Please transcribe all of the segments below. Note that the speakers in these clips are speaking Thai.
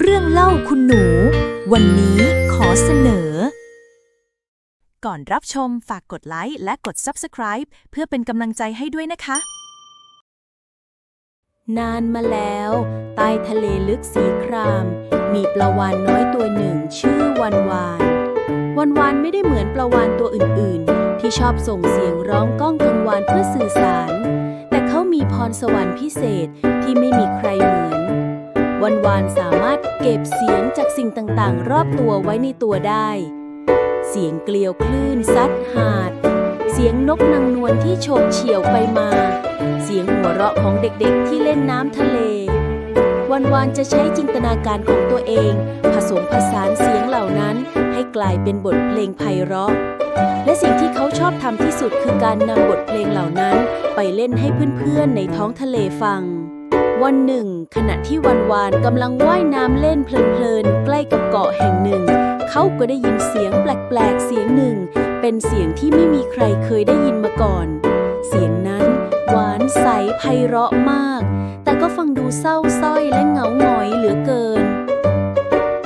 เรื่องเล่าคุณหนู วันนี้ขอเสนอ ก่อนรับชมฝากกดไลค์และกด Subscribe เพื่อเป็นกำลังใจให้ด้วยนะคะ นานมาแล้ว ใต้ทะเลลึกสีคราม มีปลาวานน้อยตัวหนึ่งชื่อวันวาน วันวานไม่ได้เหมือนปลาวานตัวอื่น ๆ ที่ชอบส่งเสียงร้องก้องกังวานเพื่อสื่อสาร แต่เขามีพรสวรรค์พิเศษที่ไม่มีใครเหมือน วันวานสามารถเก็บเสียงจากสิ่งต่างๆ รอบตัวไว้ในตัวได้ เสียงเกลียวคลื่นซัดหาด เสียงนกนางนวลที่โฉบเฉี่ยวไปมา เสียงหัวเราะของเด็กๆที่เล่นน้ำทะเล วันวานจะใช้จินตนาการของตัวเอง ผสมผสานเสียงเหล่านั้นให้กลายเป็นบทเพลงไพเราะ และสิ่งที่เขาชอบทำที่สุดคือการนำบทเพลงเหล่านั้น ไปเล่นให้เพื่อนๆในท้องทะเลฟัง วันหนึ่ง ขณะที่วันวานกำลังว่ายน้ำเล่นเพลินๆ ใกล้กับเกาะแห่งหนึ่ง เขาก็ได้ยินเสียงแปลกๆ เสียงหนึ่ง เป็นเสียงที่ไม่มีใครเคยได้ยินมาก่อน เสียงนั้น หวานใสไพเราะมาก แต่ก็ฟังดูเศร้าส้อยและเหงาหงอยเหลือเกิน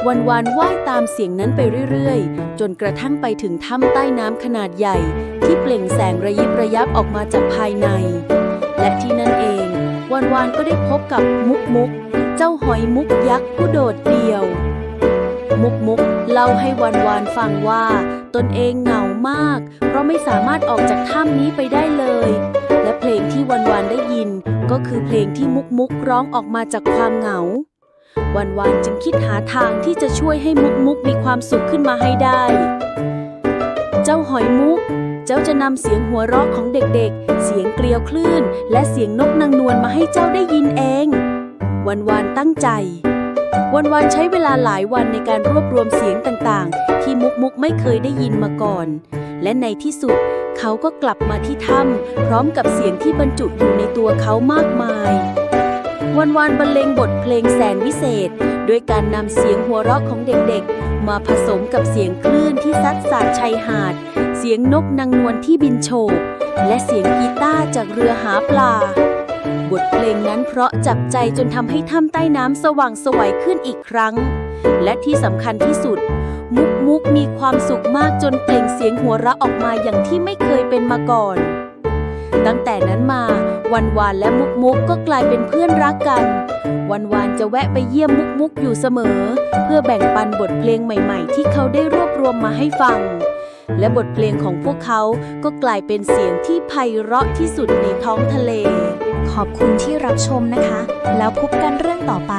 วันวานว่ายตามเสียงนั้นไปเรื่อยๆ จนกระทั่งไปถึงถ้ำใต้น้ำขนาดใหญ่ ที่เปล่งแสงระยิบระยับออกมาจากภายใน และที่ องวันวานก็ได้พบกับมุกมุก เจ้าหอยมุกยักษ์ผู้โดดเดี่ยว มุกมุกเล่าให้วันวานฟังว่า ตนเองเหงามาก เพราะไม่สามารถออกจากถ้ำนี้ไปได้เลย และเพลงที่วันวานได้ยิน ก็คือเพลงที่มุกมุกร้องออกมาจากความเหงาวันวานจึงคิดหาทางที่จะช่วยให้มุกมุกมีความสุขขึ้นมาให้ได้ เจ้าหอยมุก จ้าจะนำเสียงหัวเราะของเด็กๆ เสียงเกลียวคลื่น และเสียงนกนางนวลมาให้เจ้าได้ยินเอง วันวานตั้งใจ วันวานใช้เวลาหลายวันในการรวบรวมเสียงต่างๆ ที่มุกมุกไม่เคยได้ยินมาก่อน และในที่สุดเขาก็กลับมาที่ถ้ำพร้อมกับเสียงที่บรรจุอยู่ในตัวเขามากมาย วันวานบรรเลงบทเพลงแสนวิเศษด้วยการนำเสียงหัวเราะของเด็กๆ มาผสมกับเสียงคลื่นที่ซัดสาดชายหาด เสียงนกนางนวลที่บินโฉบและเสียงกีตาร์จากเรือหาปลา บทเพลงนั้นเพราะจับใจจนทำให้ถ้ำใต้น้ำสว่างสวัยขึ้นอีกครั้ง และที่สำคัญที่สุด มุกมุกมีความสุขมากจนเปล่งเสียงหัวเราะออกมาอย่างที่ไม่เคยเป็นมาก่อน ตั้งแต่นั้นมาวันวานและมุกมุกก็กลายเป็นเพื่อนรักกัน วันวานจะแวะไปเยี่ยมมุกมุกอยู่เสมอ เพื่อแบ่งปันบทเพลงใหม่ ๆ ที่เขาได้รวบรวมมาให้ฟัง และบทเพลงของพวกเขาก็กลายเป็นเสียงที่ไพเราะที่สุดในท้องทะเล ขอบคุณที่รับชมนะคะ แล้วพบกันเรื่องต่อไป